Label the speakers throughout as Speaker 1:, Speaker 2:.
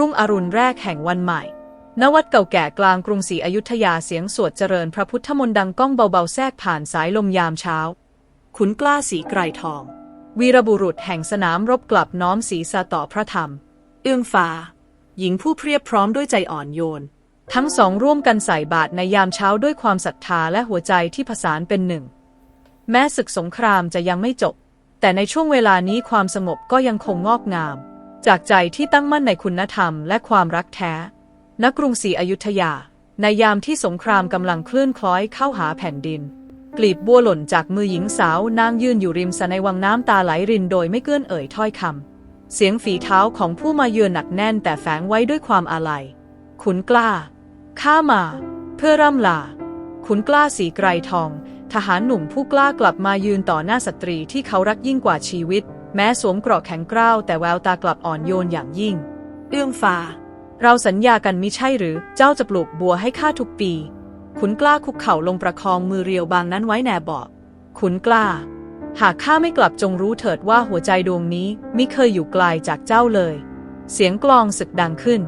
Speaker 1: รุ่งอรุณแรกแห่งวันใหม่ ณ วัดเก่าแก่กลางกรุงศรีอยุธยาเสียงสวดเจริญพระพุทธมนต์ดังก้องเบาๆแทรกผ่านสายลมยามเช้า
Speaker 2: ขุนกล้าสีไกรทอง
Speaker 1: วีรบุรุษแห่งสนามรบกลับน้อมศีรษะต่อพระธรรม
Speaker 2: เอื้องฟ้า หญิงผู้เพรียบพร้อมด้วยใจอ่อนโยน
Speaker 1: ทั้งสองร่วมกันใส่บาตรในยามเช้าด้วยความศรัทธาและหัวใจที่ผสานเป็นหนึ่ง แม้ศึกสงครามจะยังไม่จบ แต่ในช่วงเวลานี้ความสงบก็ยังคงงอกงาม จากใจที่ตั้งมั่นในคุณธรรมและความรักแท้ณกรุงศรีอยุธยา ในยามที่สงครามกำลังเคลื่อนคล้อยเข้าหาแผ่นดิน กลีบบัวหล่นจากมือหญิงสาวนางยืนอยู่ริมสะในวังน้ำตาไหลรินโดยไม่เกื้อนเอ่ยถ้อยคำ เสียงฝีเท้าของผู้มาเยือนหนักแน่นแต่แฝงไว้ด้วยความอาลัย ขุนกล้า ข้ามา เพื่อร่ำลา ขุนกล้าสีไกรทอง ทหารหนุ่มผู้กล้ากลับมายืนต่อหน้าสตรีที่เขารักยิ่งกว่าชีวิต แม้สวมเกราะแข็งกร้าวแต่แววตากลับอ่อนโยนอย่างยิ่ง
Speaker 2: เอื้องฟ้า
Speaker 1: เราสัญญากันมิใช่หรือเจ้าจะปลูกบัวให้ข้าทุกปี ขุนกล้าคุกเข่าลงประคองมือเรียวบางนั้นไว้แนบอก ขุนกล้า หากข้าไม่กลับจงรู้เถิดว่าหัวใจดวงนี้มิเคยอยู่ไกลจากเจ้าเลย เสียงกลองศึกดังขึ้น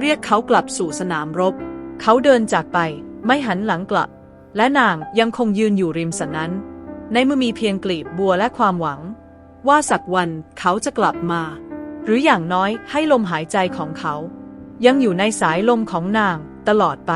Speaker 2: เรียกเขากลับสู่สนามรบ
Speaker 1: เขาเดินจากไปไม่หันหลังกลับ และนางยังคงยืนอยู่ริมสระนั้น ในมือมีเพียงกลีบบัวและความหวัง
Speaker 2: ว่าสักวันเขาจะกลับมา
Speaker 1: หรืออย่างน้อยให้ลมหายใจของเขา ยังอยู่ในสายลมของนางตลอดไป